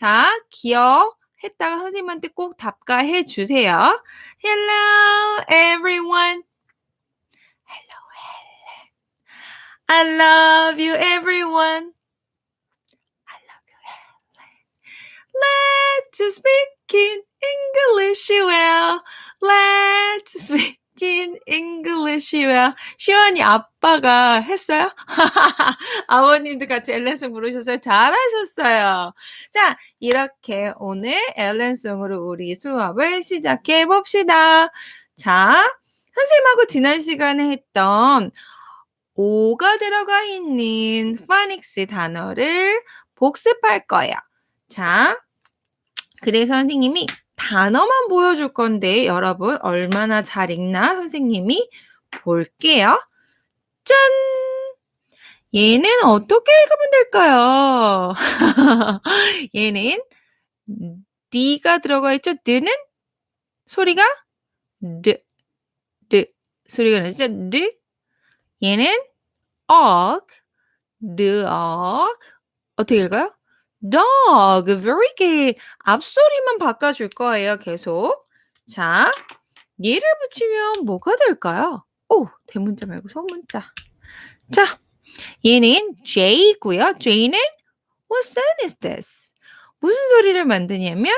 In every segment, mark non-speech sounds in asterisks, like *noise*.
자, 기억했다가 선생님한테 꼭 답가해 주세요. Hello, everyone. Hello, hello. I love you, everyone. I love you, hello. Let's speak in English well. Let's speak English well. 시원이 아빠가 했어요? *laughs* 아버님도 같이 엘렌송 부르셔서 잘하셨어요. 자, 이렇게 오늘 엘렌송으로 우리 수업을 시작해 봅시다. 자, 선생님하고 지난 시간에 했던 오가 들어가 있는 파닉스 단어를 복습할 거예요. 자, 그래서 선생님이 단어만 보여줄 건데 여러분 얼마나 잘 읽나 선생님이 볼게요. 짠! 얘는 어떻게 읽으면 될까요? *laughs* 얘는 D가 들어가 있죠? 드는 소리가 드, 드 소리가 나죠? 드 얘는 억, 드억 어떻게 읽어요? Dog. Very good. 앞소리만 바꿔줄 거예요. 계속. 자, 얘를 붙이면 뭐가 될까요? 오, 대문자 말고 소문자. 자, 얘는 J고요. J는 What sound is this? 무슨 소리를 만드냐면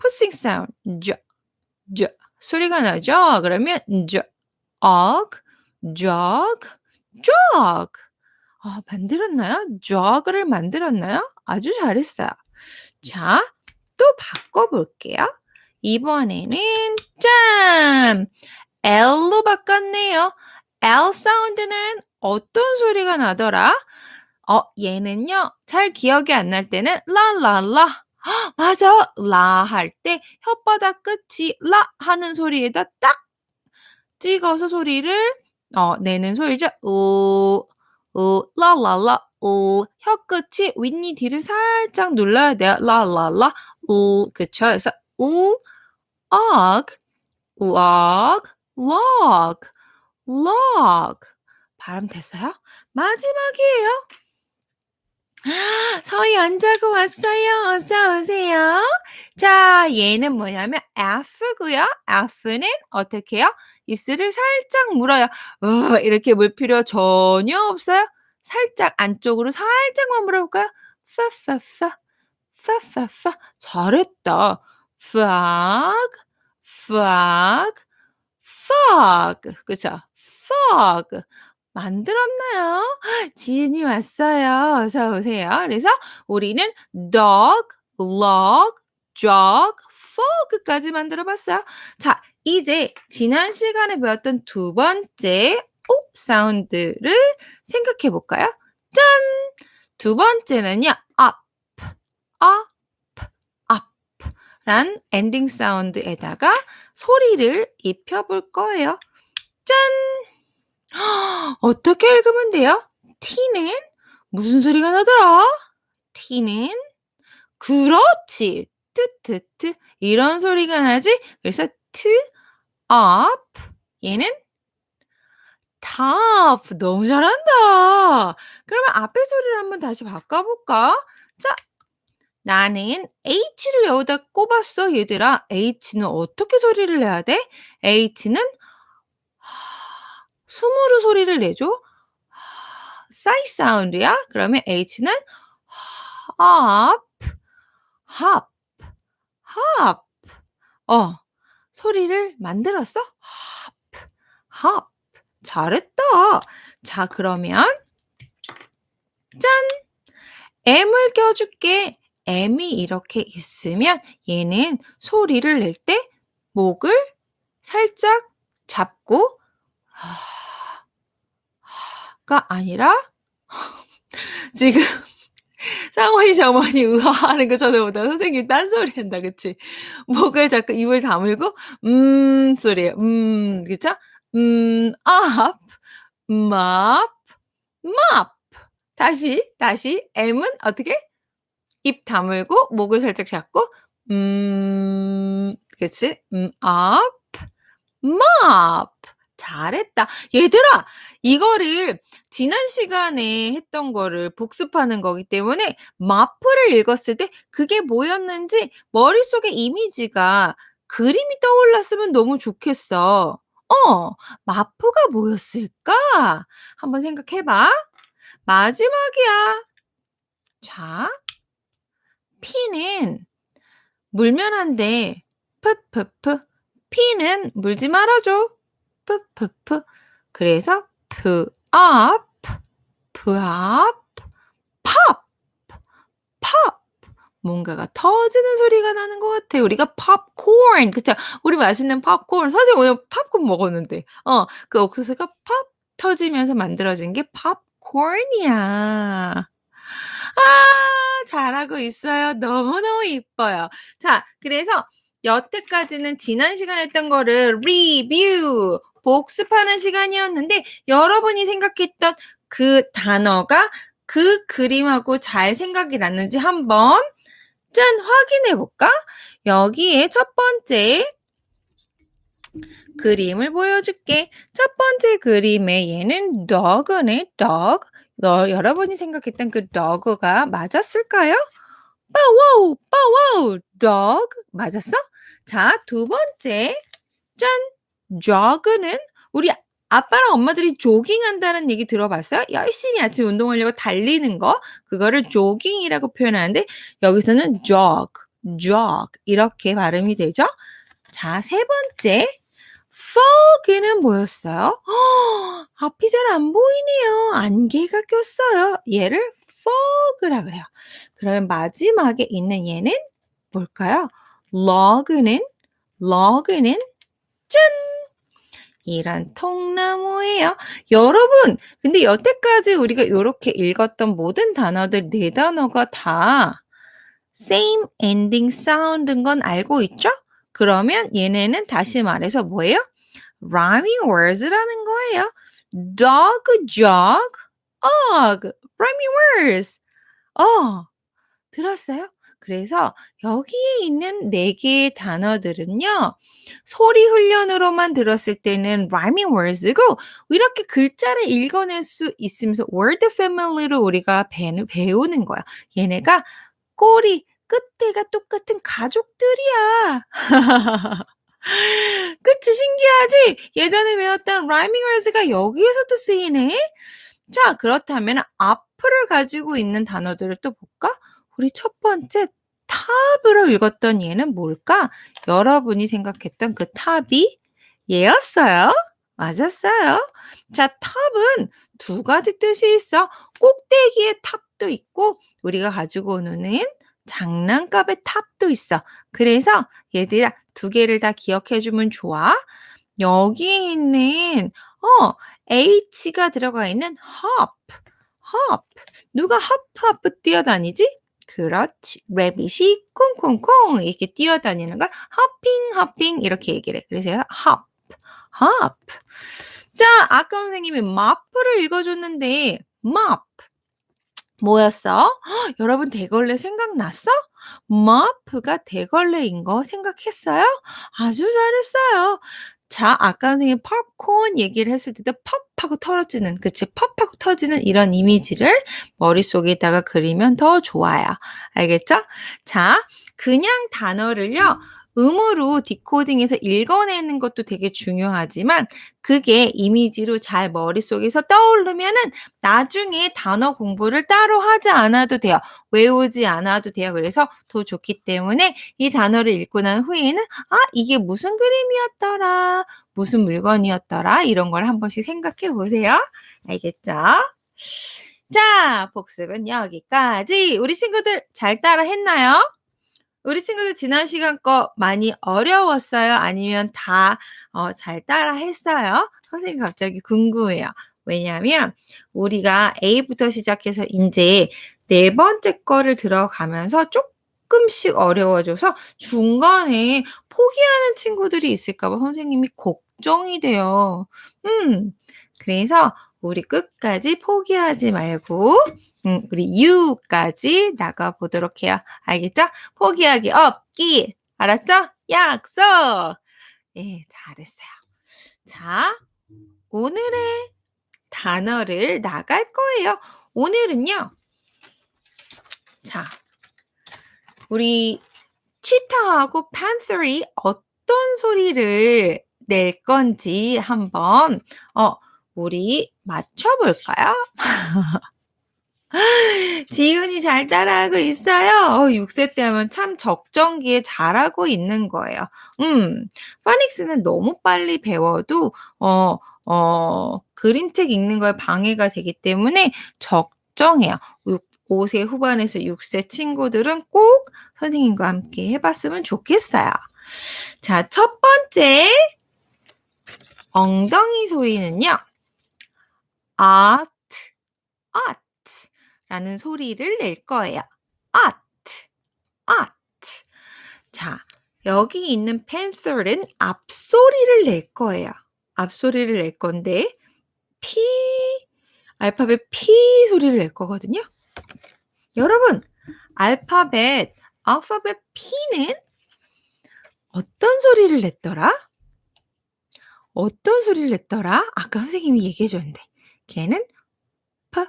pussing sound. j, j 소리가 나죠? 그러면 j, og, jog, jog. 아, 만들었나요? jog를 만들었나요? 아주 잘했어요. 자, 또 바꿔 볼게요. 이번에는 짠! L로 바꿨네요. L 사운드는 어떤 소리가 나더라? 어, 얘는요, 잘 기억이 안 날 때는 라라라. 맞아. 라 할 때 혓바닥 끝이 라 하는 소리에다 딱 찍어서 소리를 어, 내는 소리죠. 우, 우, 라라라. 우, 혀끝이 윗니 뒤를 살짝 눌러야 돼요. 라라라. 우, 그쵸? 그래서 우, 억, 우억, 럭, 럭. 발음 됐어요? 마지막이에요. *gasps* 서희 안 자고 왔어요. 어서 오세요. 자, 얘는 뭐냐면 F고요. F는 어떻게 해요? 입술을 살짝 물어요. 어, 이렇게 물 필요 전혀 없어요. 살짝 안쪽으로 살짝만 물어볼까요? 파파파 파파파 잘했다. fog fog fog 그쵸? fog 만들었나요? 지은이 왔어요. 어서 오세요. 그래서 우리는 dog, log, jog, fog까지 만들어 봤어요. 자, 이제 지난 시간에 배웠던 두 번째 오 사운드를 생각해 볼까요? 짠! 두 번째는요. up, up, up 란 엔딩 사운드에다가 소리를 입혀 볼 거예요. 짠! *gasps* 어떻게 읽으면 돼요? T는 무슨 소리가 나더라? T는 그렇지. 트트트 이런 소리가 나지. 그래서 t up 얘는 top 너무 잘한다. 그러면 앞에 소리를 한번 다시 바꿔볼까? 자, 나는 H를 여기다 꼽았어, 얘들아. H는 어떻게 소리를 내야 돼? H는 숨으로 소리를 내죠. 사이 사운드야. 그러면 H는 hop, hop, hop. 어, 소리를 만들었어? hop, hop. 잘했다. 자, 그러면 짠! M을 껴줄게. M이 이렇게 있으면 얘는 소리를 낼 때 목을 살짝 잡고 가 아니라 *laughs* 지금 상원이 정원이 의아하는 거 저도보다 선생님 딴소리 한다 그치? 목을 잡고 입을 다물고 음 소리예요. 음 그쵸? 음 up, mop, mop 다시 다시 M은 어떻게? 입 다물고 목을 살짝 잡고 음 그치? 음 up, mop 잘했다. 얘들아, 이거를 지난 시간에 했던 거를 복습하는 거기 때문에 마프를 읽었을 때 그게 뭐였는지 머릿속에 이미지가 그림이 떠올랐으면 너무 좋겠어. 어, 마프가 뭐였을까? 한번 생각해 봐. 마지막이야. 자. 피는 물면 안 돼. 푸푸푸. 피는 물지 말아줘. 푸푸푸. 그래서 푸 업, 푸업, 팝, 팝. 뭔가가 터지는 소리가 나는 것 같아. 우리가 팝콘, 그쵸? 우리 맛있는 팝콘. 사실 오늘 팝콘 먹었는데, 어, 그 옥수수가 팝 터지면서 만들어진 게 팝콘이야. 아, 잘하고 있어요. 너무너무 이뻐요. 자, 그래서 여태까지는 지난 시간에 했던 거를 리뷰, 복습하는 시간이었는데 여러분이 생각했던 그 단어가 그 그림하고 잘 생각이 났는지 한번 짠 확인해 볼까? 여기에 첫 번째 그림을 보여줄게. 첫 번째 그림에 얘는 dog네, dog. 너, 여러분이 생각했던 그 dog가 맞았을까요? 빠와우, 빠와우, dog. 맞았어? 자, 두 번째. 짠! Jog는 우리 아빠랑 엄마들이 조깅한다는 얘기 들어봤어요? 열심히 아침 운동하려고 달리는 거. 그거를 조깅이라고 표현하는데 여기서는 jog, jog 이렇게 발음이 되죠? 자, 세 번째. fog는 뭐였어요? 허, *gasps* 앞이 잘 안 보이네요. 안개가 꼈어요. 얘를 fog라 그래요. 그러면 마지막에 있는 얘는 뭘까요? log는 log는 짠! 이란 통나무예요. 여러분, 근데 여태까지 우리가 이렇게 읽었던 모든 단어들 네 단어가 다 same ending sound인 건 알고 있죠? 그러면 얘네는 다시 말해서 뭐예요? rhyming words라는 거예요. dog, jog, ugh, rhyming words. 어, 들었어요? 그래서 여기에 있는 네 개의 단어들은요, 소리 훈련으로만 들었을 때는 rhyming words고, 이렇게 글자를 읽어낼 수 있으면서 word family로 우리가 배우는 거야. 얘네가 꼬리, 끝에가 똑같은 가족들이야. *laughs* 그치? 신기하지? 예전에 배웠던 rhyming words가 여기에서도 쓰이네? 자, 그렇다면 앞을 가지고 있는 단어들을 또 볼까? 우리 첫 번째 탑으로 읽었던 얘는 뭘까? 여러분이 생각했던 그 탑이 얘였어요. 맞았어요. 자, 탑은 두 가지 뜻이 있어. 꼭대기에 탑도 있고 우리가 가지고 노는 장난감의 탑도 있어. 그래서 얘들아 두 개를 다 기억해 주면 좋아. 여기 있는 어 H가 들어가 있는 hop, hop. 누가 hop 뛰어다니지? 그렇지. 레빗이 콩콩콩 이렇게 뛰어다니는 걸 hopping, hopping 이렇게 얘기를 해. 그래서 hop, hop. 자, 아까 선생님이 mop를 읽어줬는데 mop 뭐였어? 헉, *gasps* 여러분 대걸레 생각났어? mop가 대걸레인 거 생각했어요? 아주 잘했어요. 자, 아까 선생님 팝콘 얘기를 했을 때도 팝 하고 털어지는, 그치? 팝 하고 터지는 이런 이미지를 머릿속에다가 그리면 더 좋아요. 알겠죠? 자, 그냥 단어를요, 음으로 디코딩해서 읽어내는 것도 되게 중요하지만 그게 이미지로 잘 머릿속에서 떠오르면은 나중에 단어 공부를 따로 하지 않아도 돼요. 외우지 않아도 돼요. 그래서 더 좋기 때문에 이 단어를 읽고 난 후에는 아, 이게 무슨 그림이었더라. 무슨 물건이었더라. 이런 걸 한 번씩 생각해 보세요. 알겠죠? 자, 복습은 여기까지. 우리 친구들 잘 따라 했나요? 우리 친구들 지난 시간 거 많이 어려웠어요? 아니면 다 어, 잘 따라 했어요? 선생님 갑자기 궁금해요. 왜냐하면 우리가 A부터 시작해서 이제 네 번째 거를 들어가면서 조금씩 어려워져서 중간에 포기하는 친구들이 있을까봐 선생님이 걱정이 돼요. 음, 그래서 우리 끝까지 포기하지 말고 음, 우리 U까지 나가보도록 해요. 알겠죠? 포기하기 없기. 알았죠? 약속! 예, 잘했어요. 자, 오늘의 단어를 나갈 거예요. 오늘은요. 자, 우리 치타하고 팬서리 어떤 소리를 낼 건지 한번 어 우리 맞춰 볼까요? *laughs* 지훈이 잘 따라하고 있어요. 어 6세 때 하면 참 적정기에 잘하고 있는 거예요. 음. 파닉스는 너무 빨리 배워도 어 어 그림책 읽는 거에 방해가 되기 때문에 적정해요. 6 5세 후반에서 6세 친구들은 꼭 선생님과 함께 해 봤으면 좋겠어요. 자, 첫 번째 엉덩이 소리는요. Art, art 라는 소리를 낼 거예요. art, art. 자, 여기 있는 펜슬은 앞소리를 낼 거예요. 앞소리를 낼 건데 P 알파벳 P 소리를 낼 거거든요. 여러분, 알파벳 알파벳 P는 어떤 소리를 냈더라? 어떤 소리를 냈더라? 아까 선생님이 얘기해 줬는데 걔는 P,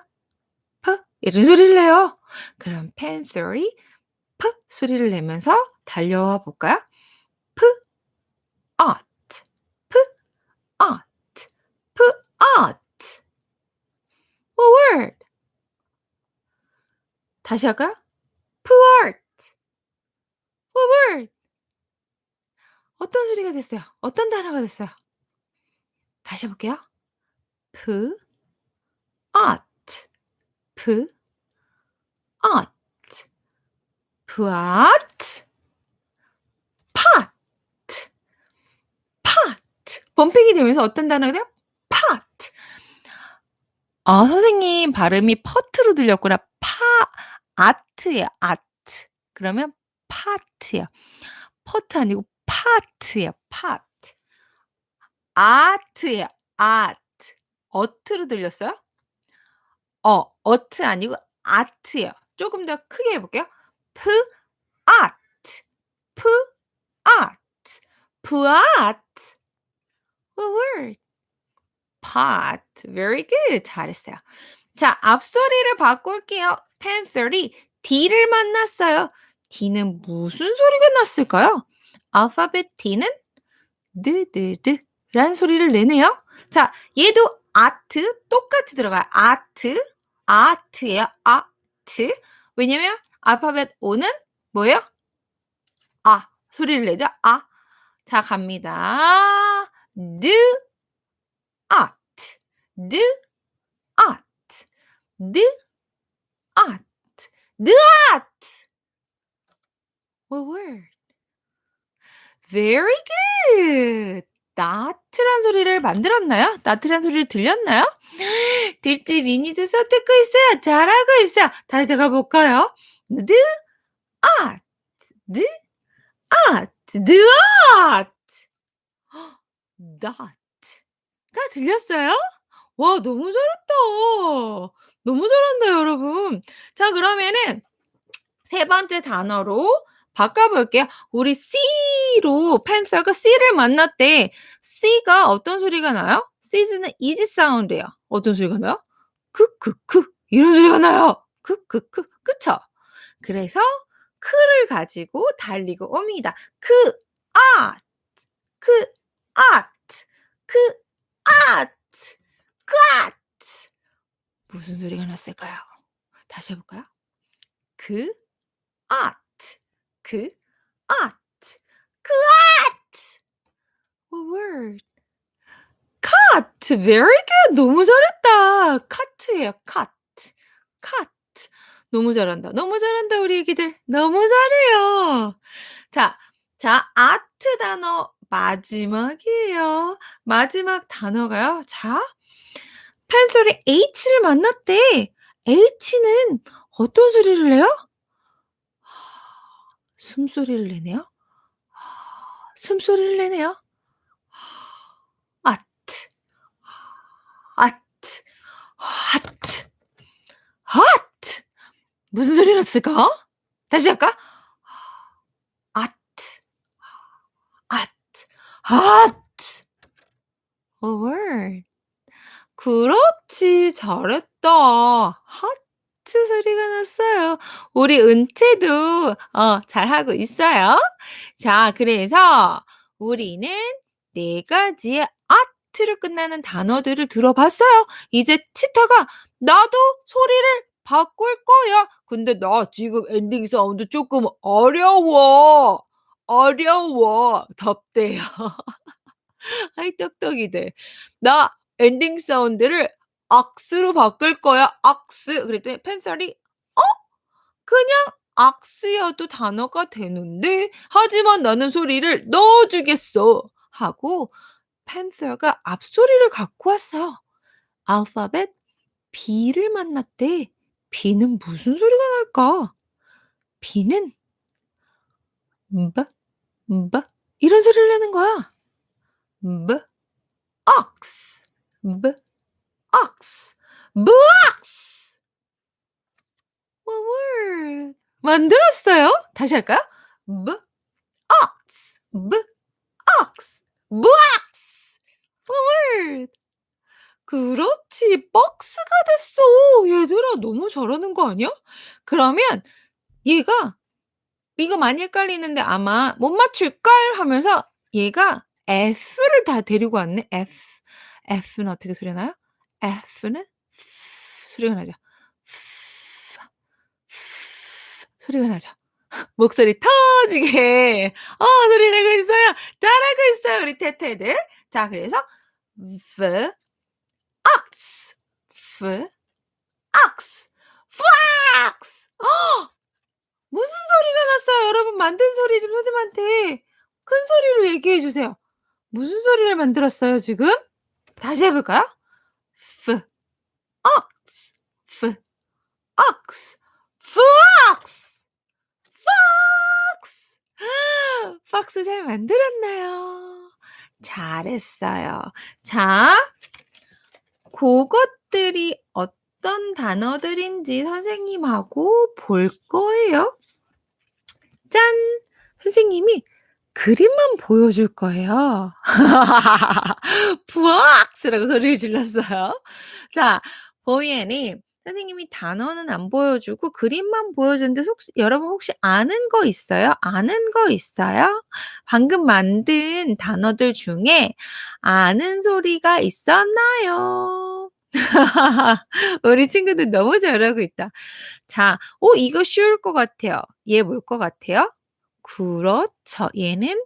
P 이런 소리를 내요. 그럼 펜슬이 P 소리를 내면서 달려와 볼까요? P, art, P, art, P, art. What word? 다시 할까요? P, art. What word? 어떤 소리가 됐어요? 어떤 단어가 됐어요? 다시 해볼게요. P, art, P, art, pot, pot, pot. 범핑이 되면서 어떤 단어가 돼요? pot. 아, 선생님 발음이 퍼트로 들렸구나. 파, 아트예요. 아트. 그러면 파트예요. 퍼트 아니고 파트예요. 파트. 아트예요. 아트. 어트로 들렸어요? 어, 어트 아니고 아트예요. 조금 더 크게 해 볼게요. 프, 아트, 프, 아트, 푸아트. What word? pot. Very good. 잘했어요. 자, 앞소리를 바꿀게요. 팬서리 D를 만났어요. D는 무슨 소리가 났을까요? 알파벳 D는 드드드 란 소리를 내네요. 자, 얘도 아트 똑같이 들어가요. 아트, 아트예요. 아트. 왜냐면 알파벳 O는 뭐예요? 아 소리를 내죠. 아. 자, 갑니다. 드, 아트, 드, 아트, 드, 아트, 드, 아트. What word? Very good. 나트란 소리를 만들었나요? 나트란 소리를 들렸나요? *gasps* 들지 미니도 써듣고 있어요. 잘하고 있어요. 다시 들어가 볼까요? 드, 아트, 드, 아트, 드, 아트. *gasps* 나트가 들렸어요? 와, 너무 잘했다. 너무 잘한다, 여러분. 자, 그러면은 세 번째 단어로 바꿔볼게요. 우리 C 로 펜서가 C를 만났대. C가 어떤 소리가 나요? C는 이지 사운드예요. 어떤 소리가 나요? 크크크 이런 소리가 나요. 크크크 그쵸? 그래서 크를 가지고 달리고 옵니다. 크, 아, 크, 아트, 크, 아트, 크, 아트. 무슨 소리가 났을까요? 다시 해볼까요? 그, 아트. 그, art, 그 art. What word? cut. Very good. 너무 잘했다. cut예요. cut. cut. 너무 잘한다. 너무 잘한다, 우리 애기들. 너무 잘해요. 자, 자, art 단어 마지막이에요. 마지막 단어가요. 자, 펜슬이 H를 만났대. H는 어떤 소리를 내요? 숨소리를 내네요. 숨소리를 내네요. 아트, 아트, 하트, 하트. 무슨 소리 났을까? 다시 할까? 아트, 아트, 하트. A word. 그렇지. 잘했다. 하트 소리가 났어요. 우리 은채도 어 잘하고 있어요. 자 그래서 우리는 4 가지의 아트로 끝나는 단어들을 들어봤어요. 이제 치타가 "나도 소리를 바꿀 거야. 근데 나 지금 엔딩 사운드 쪼끔 어려워. 어려워." 덥대요. *laughs* 아이 똑똑이들. "나 엔딩 사운드를 악스로 바꿀 거야, 악스. 그랬더니 펜살이, 어? 그냥 악스여도 단어가 되는데, 하지만 나는 소리를 넣어주겠어. 하고, 펜서가 앞소리를 갖고 왔어. 알파벳 B를 만났대. B는 무슨 소리가 날까? B는 뭐, 뭐 이런 소리를 내는 거야. 뭐, ox, 뭐, ox box. One word. 만들었어요. 다시 할까요? ம்ப ox 브 ox box. One word. 그렇지. 박스가 됐어. 얘들아 너무 잘하는 거 아니야? 그러면 얘가 이거 많이 헷갈리는데 아마 "못 맞출걸?" 하면서 얘가 F를 다 데리고 왔네. F. F는 어떻게 소리가 나요? F는 소리가 나죠. 소리가 나죠. 목소리 터지게 어 소리 내고 있어요. 잘하고 있어요, 우리 태태들. 자 그래서 v ox v ox fox. 어! 무슨 소리가 났어요? 여러분 만든 소리 좀 선생님한테 큰 소리로 얘기해 주세요. 무슨 소리를 만들었어요, 지금? 다시 해 볼까요? F ox f ox fox fox. *gasps* fox 잘 만들었나요? 잘했어요. 자 고것들이 어떤 단어들인지 선생님하고 볼 거예요. 짠. 선생님이 그림만 보여줄 거예요. *laughs* "fox라고 소리를 질렀어요. 자 보면은 선생님이 단어는 안 보여주고 그림만 보여주는데 혹시 여러분 혹시 아는 거 있어요? 아는 거 있어요? 방금 만든 단어들 중에 아는 소리가 있었나요? *laughs* 우리 친구들 너무 잘하고 있다. 자어 이거 쉬울 것 같아요. 얘 뭘 것 같아요? 그렇죠. 얘는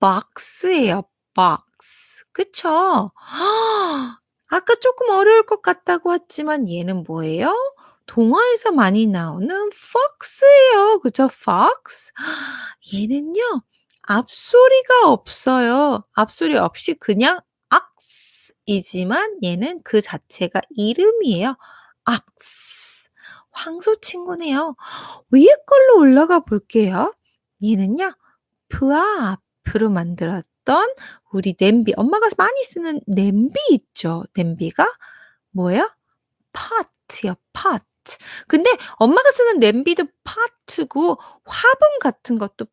box예요. box. 그쵸? *gasps* 아까 쪼끔 어려울 것 같다고 했지만 얘는 뭐예요? 동화에서 많이 나오는 fox예요. 그죠? fox. 얘는요 앞소리가 없어요. 앞소리 없이 그냥 ox 이지만 얘는 그 자체가 이름이에요. ox. 황소 친구네요. 위에 걸로 올라가 볼게요. 얘는요 pup로 만들었던 우리 냄비 엄마가 많이 쓰는 냄비 있죠. 냄비가 뭐예요? pot요 pot. 근데 엄마가 쓰는 냄비도 pot고 화분 같은 것도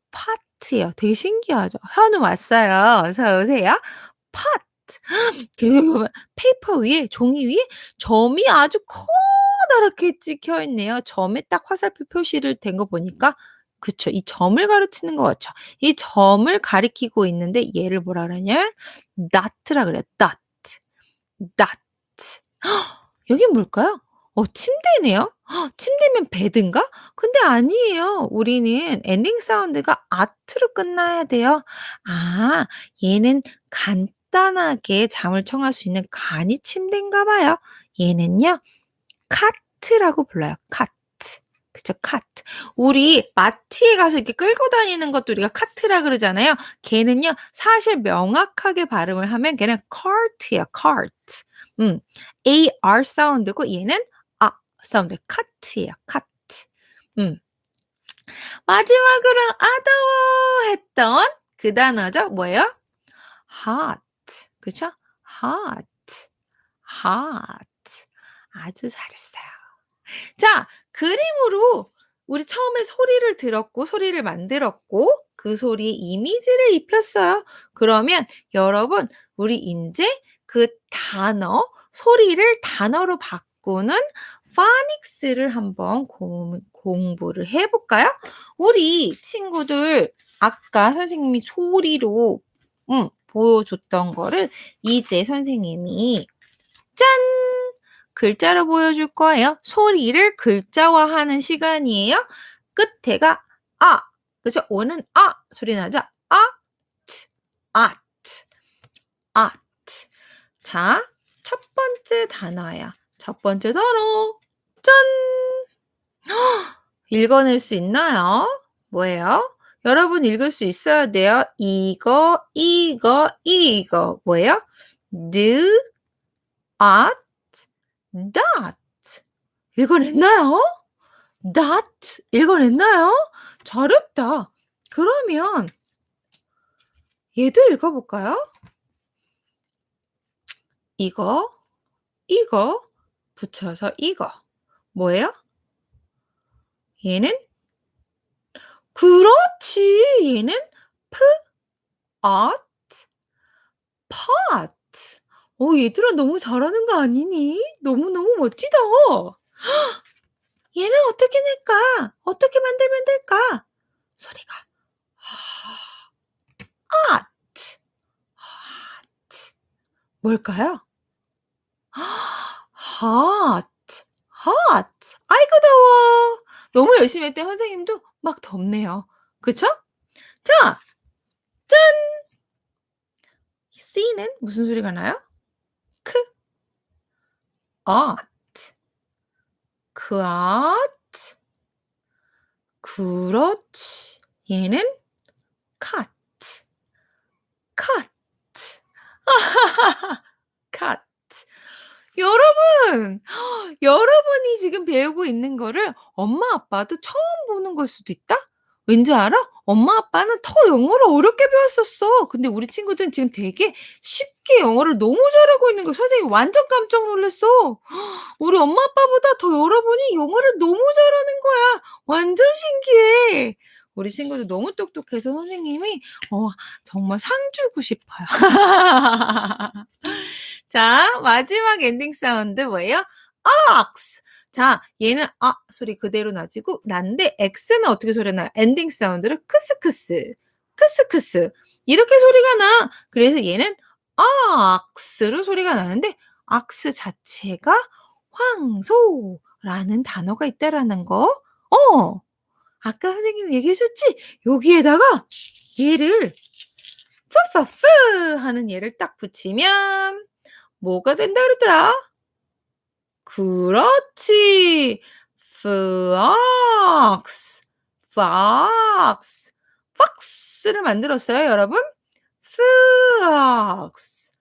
pot예요. 되게 신기하죠. 현우 왔어요. 어서 오세요. pot. *gasps* 그리고 보면 페이퍼 위에 종이 위에 점이 아주 커다랗게 찍혀 있네요. 점에 딱 화살표 표시를 된 거 보니까 그쵸. 이 점을 가르치는 것 같죠. 이 점을 가리키고 있는데 얘를 뭐라 그러냐? dot라 그래요. dot. dot. *gasps* 여긴 뭘까요? 어 침대네요. *gasps* 침대면 베드인가? 근데 아니에요. 우리는 엔딩 사운드가 아트로 끝나야 돼요. 아 얘는 간단하게 잠을 청할 수 있는 간이 침대인가 봐요. 얘는요 cot라고 불러요. cot. 그쵸. cot. 우리 마트에 가서 이렇게 끌고 다니는 것도 우리가 카트라 그러잖아요. 걔는요 사실 명확하게 발음을 하면 걔는 cart예요. cart. 음. AR 사운드고 얘는 아 사운드 cot예요. cot. 음. 마지막으로 아더워 했던 그 단어죠. 뭐예요? hot. 그쵸? hot. hot. 아주 잘했어요. 자 그림으로 우리 처음에 소리를 들었고 소리를 만들었고 그 소리에 이미지를 입혔어요. 그러면 여러분 우리 인제 그 단어 소리를 단어로 바꾸는 파닉스를 한번 공, 공부를 해 볼까요? 우리 친구들 아까 선생님이 소리로 음, 보여줬던 거를 이제 선생님이 짠! 글자로 보여줄 거예요. 소리를 글자화하는 시간이에요. 끝에가 아, 그죠? 오는 아 소리 나죠? 아, 트, 아, 트, 아, 트. 자, 첫 번째 단어야. 첫 번째 단어. 짠! *gasps* 읽어낼 수 있나요? 뭐예요? 여러분 읽을 수 있어야 돼요. 이거, 이거, 이거. 뭐예요? do, at, that. 읽어냈나요? that. 읽어냈나요? 잘했다. 그러면 얘도 읽어볼까요? 이거, 이거 붙여서 이거. 뭐예요? 얘는 그렇지. 얘는 p, at, pot. 어, 얘들아 너무 잘하는 거 아니니? 너무너무 멋지다. *gasps* 얘는 어떻게 낼까? 어떻게 만들면 될까? 소리가 at. 뭘까요? *gasps* hot. 아이고 더워. 너무 열심히 했더니 선생님도 막 덥네요. 그쵸? 자, 짠! C는 무슨 소리가 나요? 크, at, 그앗, 그렇지. 얘는 cat, cat, cat. 여러분, *gasps* 여러분이 지금 배우고 있는 거를 엄마 아빠도 처음 보는 걸 수도 있다? 왠지 알아? 엄마 아빠는 더 영어를 어렵게 배웠었어. 근데 우리 친구들은 지금 되게 쉽게 영어를 너무 잘하고 있는 거 선생님 완전 깜짝 놀랐어. *gasps* 우리 엄마 아빠보다 더 여러분이 영어를 너무 잘하는 거야. 완전 신기해. 우리 친구들 너무 똑똑해서 선생님이 어, 정말 상 주고 싶어요. *laughs* 자, 마지막 엔딩 사운드 뭐예요? ox. 자, 얘는 아 소리 그대로 나지고 난데 x는 어떻게 소리 나요? 엔딩 사운드를 크스크스, 크스크스 이렇게 소리가 나. 그래서 얘는 ox로 소리가 나는데 ox 자체가 황소라는 단어가 있다라는 거. 어, 아까 선생님 얘기해줬지? 여기에다가 얘를 푸푸푸 하는 얘를 딱 붙이면 뭐가 된다 그랬더라? 그렇지. fox, fox, fox를 만들었어요, 여러분. fox,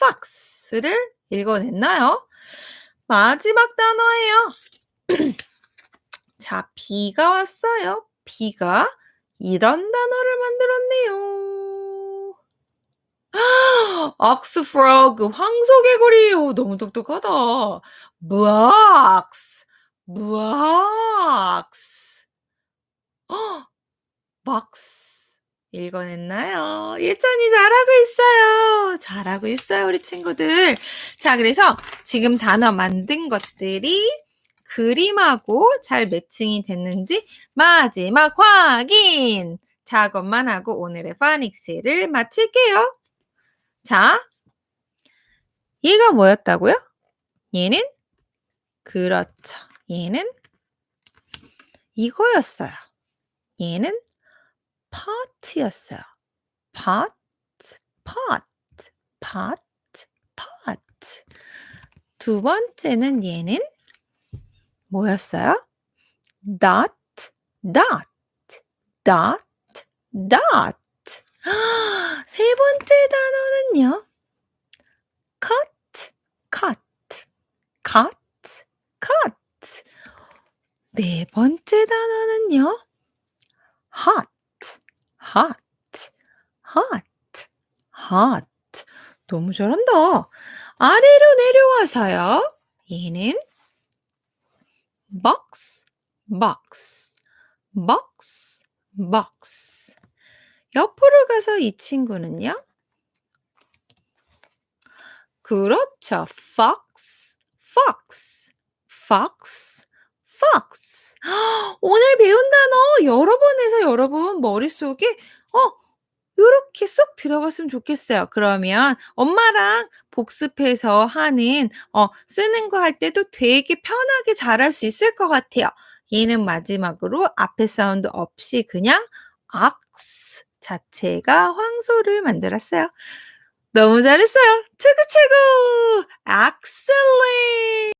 fox를 읽어냈나요? 마지막 단어예요. *clears throat* 자, 비가 왔어요. 비가 이런 단어를 만들었네요. *gasps* ox frog, 황소개구리. 어, 너무 똑똑하다. Box, box. *gasps* box. 읽어냈나요? 예찬이 잘하고 있어요. 잘하고 있어요, 우리 친구들. 자, 그래서 지금 단어 만든 것들이 그림하고 잘 매칭이 됐는지 마지막 확인! 작업만 하고 오늘의 파닉스를 마칠게요. 자, 얘가 뭐였다고요? 얘는 그렇죠. 얘는 이거였어요. 얘는 pot였어요. pot, pot, pot, pot. 두 번째는 얘는 뭐였어요? dot, dot, dot, dot. 세 번째 단어는요. cut, cut, cut, cut. 네 번째 단어는요. hot, hot, hot, hot. 너무 잘한다. 아래로 내려와서요. 얘는 box, box, box, box. 옆으로 가서 이 친구는요. 그렇죠. fox, fox, fox, fox. 오늘 배운 단어 여러 번 해서 여러분 머릿속에 어 요렇게 쏙 들어갔으면 좋겠어요. 그러면 엄마랑 복습해서 하는 어 쓰는 거 할 때도 되게 편하게 잘할 수 있을 것 같아요. 얘는 마지막으로 앞에 사운드 없이 그냥 ox 자체가 황소를 만들었어요. 너무 잘했어요. 최고, 최고. excellent.